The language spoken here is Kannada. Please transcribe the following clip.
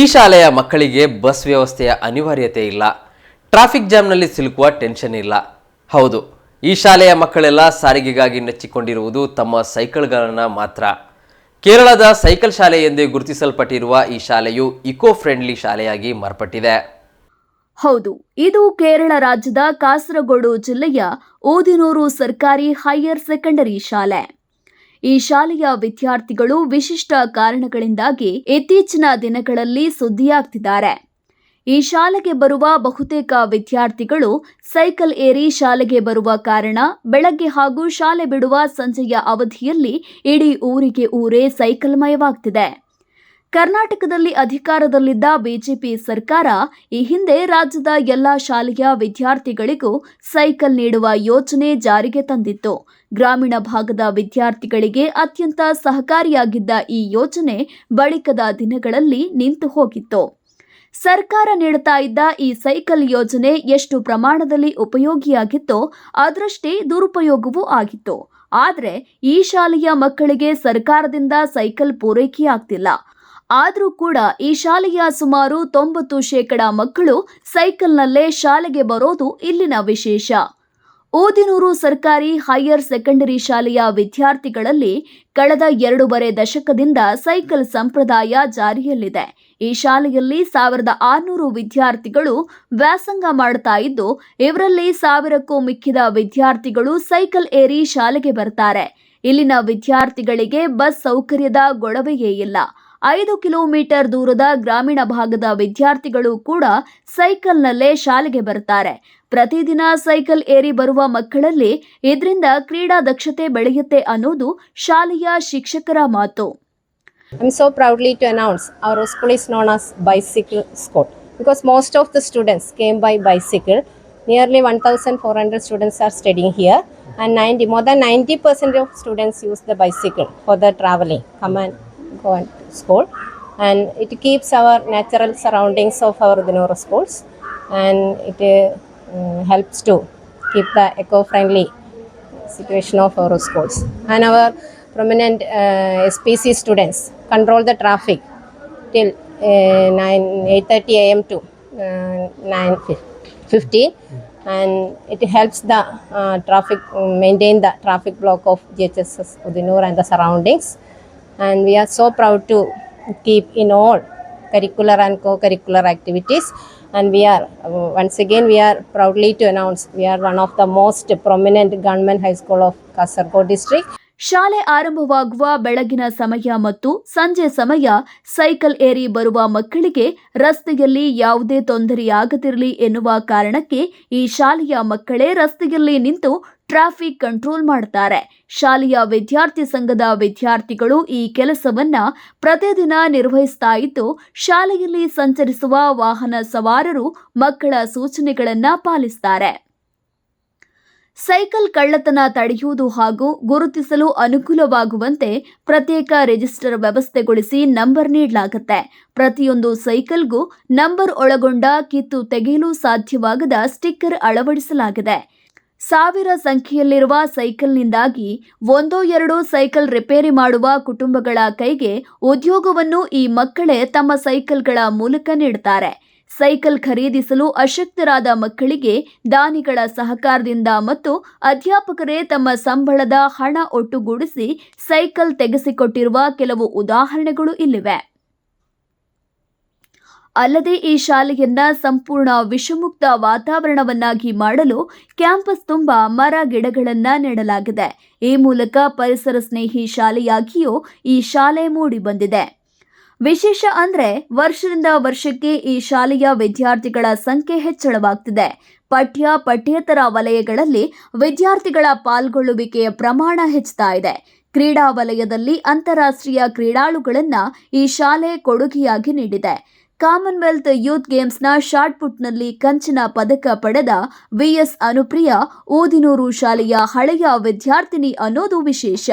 ಈ ಶಾಲೆಯ ಮಕ್ಕಳಿಗೆ ಬಸ್ ವ್ಯವಸ್ಥೆಯ ಅನಿವಾರ್ಯತೆ ಇಲ್ಲ. ಟ್ರಾಫಿಕ್ ಜಾಮ್ನಲ್ಲಿ ಸಿಲುಕುವ ಟೆನ್ಷನ್ ಇಲ್ಲ. ಹೌದು, ಈ ಶಾಲೆಯ ಮಕ್ಕಳೆಲ್ಲ ಸಾರಿಗೆಗಾಗಿ ನೆಚ್ಚಿಕೊಂಡಿರುವುದು ತಮ್ಮ ಸೈಕಲ್ಗಳನ್ನು ಮಾತ್ರ. ಕೇರಳದ ಸೈಕಲ್ ಶಾಲೆ ಎಂದೇ ಗುರುತಿಸಲ್ಪಟ್ಟಿರುವ ಈ ಶಾಲೆಯು ಇಕೋ ಫ್ರೆಂಡ್ಲಿ ಶಾಲೆಯಾಗಿ ಮಾರ್ಪಟ್ಟಿದೆ. ಹೌದು, ಇದು ಕೇರಳ ರಾಜ್ಯದ ಕಾಸರಗೋಡು ಜಿಲ್ಲೆಯ ಓದಿನೂರು ಸರ್ಕಾರಿ ಹೈಯರ್ ಸೆಕೆಂಡರಿ ಶಾಲೆ. ಈ ಶಾಲೆಯ ವಿದ್ಯಾರ್ಥಿಗಳು ವಿಶಿಷ್ಟ ಕಾರಣಗಳಿಂದಾಗಿ ಇತ್ತೀಚಿನ ದಿನಗಳಲ್ಲಿ ಸುದ್ದಿಯಾಗ್ತಿದ್ದಾರೆ. ಈ ಶಾಲೆಗೆ ಬರುವ ಬಹುತೇಕ ವಿದ್ಯಾರ್ಥಿಗಳು ಸೈಕಲ್ ಏರಿ ಶಾಲೆಗೆ ಬರುವ ಕಾರಣ ಬೆಳಗ್ಗೆ ಹಾಗೂ ಶಾಲೆ ಬಿಡುವ ಸಂಜೆಯ ಅವಧಿಯಲ್ಲಿ ಇಡೀ ಊರಿಗೆ ಊರೇ ಸೈಕಲ್ಮಯವಾಗ್ತಿದೆ. ಕರ್ನಾಟಕದಲ್ಲಿ ಅಧಿಕಾರದಲ್ಲಿದ್ದ ಬಿಜೆಪಿ ಸರ್ಕಾರ ಈ ಹಿಂದೆ ರಾಜ್ಯದ ಎಲ್ಲ ಶಾಲೆಯ ವಿದ್ಯಾರ್ಥಿಗಳಿಗೂ ಸೈಕಲ್ ನೀಡುವ ಯೋಜನೆ ಜಾರಿಗೆ ತಂದಿತ್ತು. ಗ್ರಾಮೀಣ ಭಾಗದ ವಿದ್ಯಾರ್ಥಿಗಳಿಗೆ ಅತ್ಯಂತ ಸಹಕಾರಿಯಾಗಿದ್ದ ಈ ಯೋಜನೆ ಬಳಿಕದ ದಿನಗಳಲ್ಲಿ ನಿಂತು ಹೋಗಿತ್ತು. ಸರ್ಕಾರ ನೀಡುತ್ತಾ ಇದ್ದ ಈ ಸೈಕಲ್ ಯೋಜನೆ ಎಷ್ಟು ಪ್ರಮಾಣದಲ್ಲಿ ಉಪಯೋಗಿಯಾಗಿತ್ತೋ ಅದರಷ್ಟೇ ದುರುಪಯೋಗವೂ ಆಗಿತ್ತು. ಆದರೆ ಈ ಶಾಲೆಯ ಮಕ್ಕಳಿಗೆ ಸರ್ಕಾರದಿಂದ ಸೈಕಲ್ ಪೂರೈಕೆಯಾಗ್ತಿಲ್ಲ. ಆದರೂ ಕೂಡ ಈ ಶಾಲೆಯ ಸುಮಾರು ತೊಂಬತ್ತು ಶೇಕಡ ಮಕ್ಕಳು ಸೈಕಲ್ನಲ್ಲೇ ಶಾಲೆಗೆ ಬರೋದು ಇಲ್ಲಿನ ವಿಶೇಷ. ಊದಿನೂರು ಸರ್ಕಾರಿ ಹೈಯರ್ ಸೆಕೆಂಡರಿ ಶಾಲೆಯ ವಿದ್ಯಾರ್ಥಿಗಳಲ್ಲಿ ಕಳೆದ ಎರಡೂವರೆ ದಶಕದಿಂದ ಸೈಕಲ್ ಸಂಪ್ರದಾಯ ಜಾರಿಯಲ್ಲಿದೆ. ಈ ಶಾಲೆಯಲ್ಲಿ ಸಾವಿರದ ಆರುನೂರು ವಿದ್ಯಾರ್ಥಿಗಳು ವ್ಯಾಸಂಗ ಮಾಡ್ತಾ ಇದ್ದು, ಇವರಲ್ಲಿ ಸಾವಿರಕ್ಕೂ ಮಿಕ್ಕಿದ ವಿದ್ಯಾರ್ಥಿಗಳು ಸೈಕಲ್ ಏರಿ ಶಾಲೆಗೆ ಬರ್ತಾರೆ. ಇಲ್ಲಿನ ವಿದ್ಯಾರ್ಥಿಗಳಿಗೆ ಬಸ್ ಸೌಕರ್ಯದ ಗೊಡವೆಯೇ ಇಲ್ಲ. ಐದು ಕಿಲೋಮೀಟರ್ ದೂರದ ಗ್ರಾಮೀಣ ಭಾಗದ ವಿದ್ಯಾರ್ಥಿಗಳು ಕೂಡ ಸೈಕಲ್ನಲ್ಲೇ ಶಾಲೆಗೆ ಬರುತ್ತಾರೆ. ಪ್ರತಿದಿನ ಸೈಕಲ್ ಏರಿ ಬರುವ ಮಕ್ಕಳಲ್ಲಿ ಇದರಿಂದ ಕ್ರೀಡಾ ದಕ್ಷತೆ ಬೆಳೆಯುತ್ತೆ ಅನ್ನೋದು ಶಾಲೆಯ ಶಿಕ್ಷಕರ ಮಾತು. I am so proudly to announce our school is known as bicycle school because most of the students came by bicycle nearly one thousand four hundred students are studying here and ninety more than ninety percent of students use the bicycle for the travelling come and go and school, and it keeps our natural surroundings of our Dinora schools, and it uh, helps to keep the eco-friendly situation of our schools. And our prominent uh, SPC students control the traffic till uh, 9 8:30 a.m. to uh, 9:15, and it helps the uh, traffic maintain the traffic block of GHSS Udinur and the surroundings. And we are so proud to keep in all curricular and co-curricular activities. And we are uh, once again we are proudly to announce we are one of the most prominent government high school of kasargod district ಶಾಲೆ ಆರಂಭವಾಗುವ ಬೆಳಗಿನ ಸಮಯ ಮತ್ತು ಸಂಜೆ ಸಮಯ ಸೈಕಲ್ ಏರಿ ಬರುವ ಮಕ್ಕಳಿಗೆ ರಸ್ತೆಯಲ್ಲಿ ಯಾವುದೇ ತೊಂದರೆಯಾಗದಿರಲಿ ಎನ್ನುವ ಕಾರಣಕ್ಕೆ ಈ ಶಾಲೆಯ ಮಕ್ಕಳೇ ರಸ್ತೆಯಲ್ಲಿ ನಿಂತು ಟ್ರಾಫಿಕ್ ಕಂಟ್ರೋಲ್ ಮಾಡ್ತಾರೆ. ಶಾಲೆಯ ವಿದ್ಯಾರ್ಥಿ ಸಂಘದ ವಿದ್ಯಾರ್ಥಿಗಳು ಈ ಕೆಲಸವನ್ನ ಪ್ರತಿದಿನ ನಿರ್ವಹಿಸ್ತಾ ಇದ್ದು, ಶಾಲೆಯಲ್ಲಿ ಸಂಚರಿಸುವ ವಾಹನ ಸವಾರರು ಮಕ್ಕಳ ಸೂಚನೆಗಳನ್ನ ಪಾಲಿಸ್ತಾರೆ. ಸೈಕಲ್ ಕಳ್ಳತನ ತಡೆಯುವುದು ಹಾಗೂ ಗುರುತಿಸಲು ಅನುಕೂಲವಾಗುವಂತೆ ಪ್ರತ್ಯೇಕ ರಿಜಿಸ್ಟರ್ ವ್ಯವಸ್ಥೆಗೊಳಿಸಿ ನಂಬರ್ ನೀಡಲಾಗುತ್ತೆ. ಪ್ರತಿಯೊಂದು ಸೈಕಲ್ಗೂ ನಂಬರ್ ಒಳಗೊಂಡ ಕಿತ್ತು ತೆಗೆಯಲು ಸಾಧ್ಯವಾಗದ ಸ್ಟಿಕ್ಕರ್ ಅಳವಡಿಸಲಾಗಿದೆ. ಸಾವಿರ ಸಂಖ್ಯೆಯಲ್ಲಿರುವ ಸೈಕಲ್ನಿಂದಾಗಿ ಒಂದೋ ಎರಡೋ ಸೈಕಲ್ ರಿಪೇರಿ ಮಾಡುವ ಕುಟುಂಬಗಳ ಕೈಗೆ ಉದ್ಯೋಗವನ್ನು ಈ ಮಕ್ಕಳೇ ತಮ್ಮ ಸೈಕಲ್ಗಳ ಮೂಲಕ ನೀಡುತ್ತಾರೆ. ಸೈಕಲ್ ಖರೀದಿಸಲು ಅಶಕ್ತರಾದ ಮಕ್ಕಳಿಗೆ ದಾನಿಗಳ ಸಹಕಾರದಿಂದ ಮತ್ತು ಅಧ್ಯಾಪಕರೇ ತಮ್ಮ ಸಂಬಳದ ಹಣ ಒಟ್ಟುಗೂಡಿಸಿ ಸೈಕಲ್ ತೆಗೆಸಿಕೊಟ್ಟಿರುವ ಕೆಲವು ಉದಾಹರಣೆಗಳು ಇಲ್ಲಿವೆ. ಅಲ್ಲದೆ ಈ ಶಾಲೆಯನ್ನ ಸಂಪೂರ್ಣ ವಿಷಮುಕ್ತ ವಾತಾವರಣವನ್ನಾಗಿ ಮಾಡಲು ಕ್ಯಾಂಪಸ್ ತುಂಬ ಮರ ಗಿಡಗಳನ್ನ ನೆಡಲಾಗಿದೆ. ಈ ಮೂಲಕ ಪರಿಸರ ಸ್ನೇಹಿ ಶಾಲೆಯಾಗಿಯೂ ಈ ಶಾಲೆ ಮೂಡಿ ಬಂದಿದೆ. ವಿಶೇಷ ಅಂದ್ರೆ ವರ್ಷದಿಂದ ವರ್ಷಕ್ಕೆ ಈ ಶಾಲೆಯ ವಿದ್ಯಾರ್ಥಿಗಳ ಸಂಖ್ಯೆ ಹೆಚ್ಚಳವಾಗ್ತಿದೆ. ಪಠ್ಯ, ಪಠ್ಯೇತರ ವಲಯಗಳಲ್ಲಿ ವಿದ್ಯಾರ್ಥಿಗಳ ಪಾಲ್ಗೊಳ್ಳುವಿಕೆಯ ಪ್ರಮಾಣ ಹೆಚ್ಚುತ್ತಾ ಇದೆ. ಕ್ರೀಡಾ ವಲಯದಲ್ಲಿ ಅಂತಾರಾಷ್ಟ್ರೀಯ ಕ್ರೀಡಾಳುಗಳನ್ನ ಈ ಶಾಲೆ ಕೊಡುಗೆಯಾಗಿ ನೀಡಿದೆ. ಕಾಮನ್ವೆಲ್ತ್ ಯೂತ್ ಗೇಮ್ಸ್ನ ಶಾರ್ಟ್ ಪುಟ್ನಲ್ಲಿ ಕಂಚಿನ ಪದಕ ಪಡೆದ ವಿಎಸ್ ಅನುಪ್ರಿಯ, ಊದಿನೂರು ಶಾಲೆಯ ಹಳೆಯ ವಿದ್ಯಾರ್ಥಿನಿ ಅನ್ನೋದು ವಿಶೇಷ.